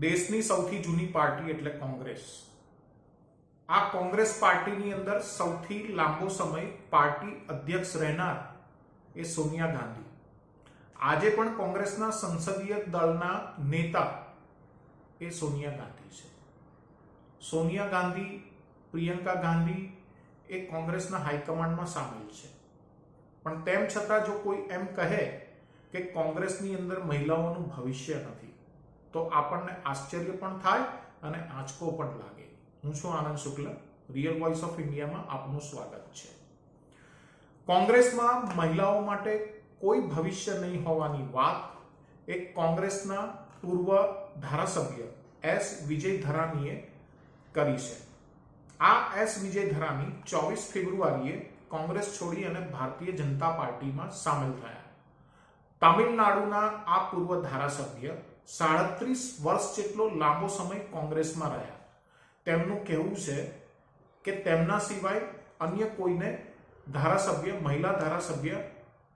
દેશની સૌથી જૂની પાર્ટી એટલે કોંગ્રેસ. આ કોંગ્રેસ પાર્ટીની અંદર સૌથી લાંબો સમય પાર્ટી અધ્યક્ષ રહેનાર એ સોનિયા ગાંધી. આજે પણ કોંગ્રેસના સંસદીય દળના નેતા એ સોનિયા ગાંધી છે. સોનિયા ગાંધી, પ્રિયંકા ગાંધી એ કોંગ્રેસના હાઈકમાન્ડમાં સામેલ છે. પણ તેમ છતાં જો કોઈ એમ કહે કે કોંગ્રેસની અંદર મહિલાઓનું ભવિષ્ય નથી તો આપણને આશ્ચર્ય પણ થાય અને આંચકો પણ લાગે. હું છું Anand Shukla real voice of ઇન્ડિયામાં આપનું સ્વાગત છે. કોંગ્રેસમાં મહિલાઓ માટે કોઈ ભવિષ્ય નહીં હોવાની વાત, એક કોંગ્રેસના પૂર્વ ધારાસભ્ય એસ વિજય ધરાનીએ કરી છે. આ એસ વિજય ધરાની ચોવીસ ફેબ્રુઆરીએ કોંગ્રેસ છોડી અને ભારતીય જનતા પાર્ટીમાં સામેલ થયા. તામિલનાડુના આ પૂર્વ ધારાસભ્ય સાડત્રીસ વર્ષ જેટલો લાંબો સમય કોંગ્રેસમાં રહ્યા. તેમનું કહેવું છે કે તેમના સિવાય અન્ય કોઈને ધારાસભ્ય, મહિલા ધારાસભ્ય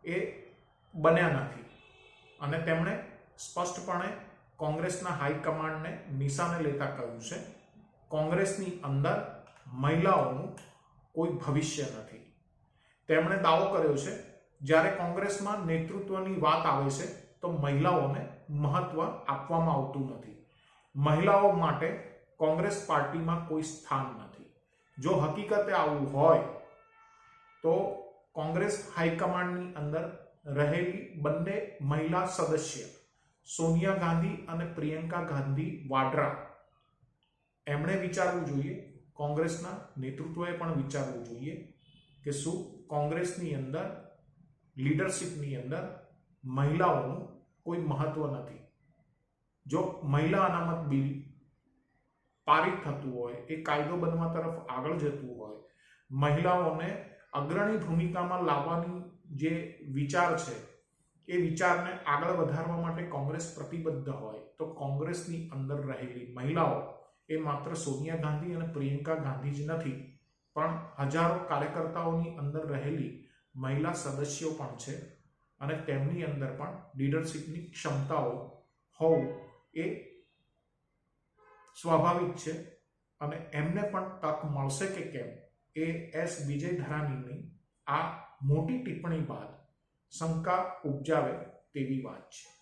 એ બન્યા નથી. અને તેમણે સ્પષ્ટપણે કોંગ્રેસના હાઈકમાન્ડને નિશાને લેતા કહ્યું છે, કોંગ્રેસની અંદર મહિલાઓનું કોઈ ભવિષ્ય નથી. તેમણે દાવો કર્યો છે, જ્યારે કોંગ્રેસમાં નેતૃત્વની વાત આવે છે તો મહિલાઓને મહત્વ આપવામાં આવતું નથી. મહિલાઓ માટે કોંગ્રેસ પાર્ટીમાં કોઈ સ્થાન નથી. જો હકીકતે આવું હોય, તો કોંગ્રેસ હાઈકમાન્ડની અંદર રહેલી બંને મહિલા સદસ્ય, સોનિયા ગાંધી અને પ્રિયંકા ગાંધી વાડ્રા, એમણે વિચારવું જોઈએ, કોંગ્રેસના નેતૃત્વએ પણ વિચારવું જોઈએ કે શું કોંગ્રેસની અંદર, લીડરશિપની અંદર મહિલાઓનું કોઈ મહત્વ નથી. જો મહિલા અનામત બિલ પારિત થતું હોય, એ કાયદો બનવા તરફ આગળ જતું હોય, મહિલાઓને અગ્રણી ભૂમિકામાં લાવવાની જે વિચાર છે, એ વિચારને આગળ વધારવા માટે કોંગ્રેસ પ્રતિબદ્ધ હોય, તો કોંગ્રેસની અંદર રહેલી મહિલાઓ એ માત્ર સોનિયા ગાંધી અને પ્રિયંકા ગાંધી જ નથી, પણ હજારો કાર્યકર્તાઓની અંદર રહેલી મહિલા સદસ્યો પણ છે. અને તેમની અંદર પણ લીડરશીપની ક્ષમતાઓ હોવું એ સ્વાભાવિક છે. અને એમને પણ તક મળશે કે કેમ એ એસ વિજય ધરાનીની આ મોટી ટિપ્પણી બાદ શંકા ઉપજાવે તેવી વાત છે.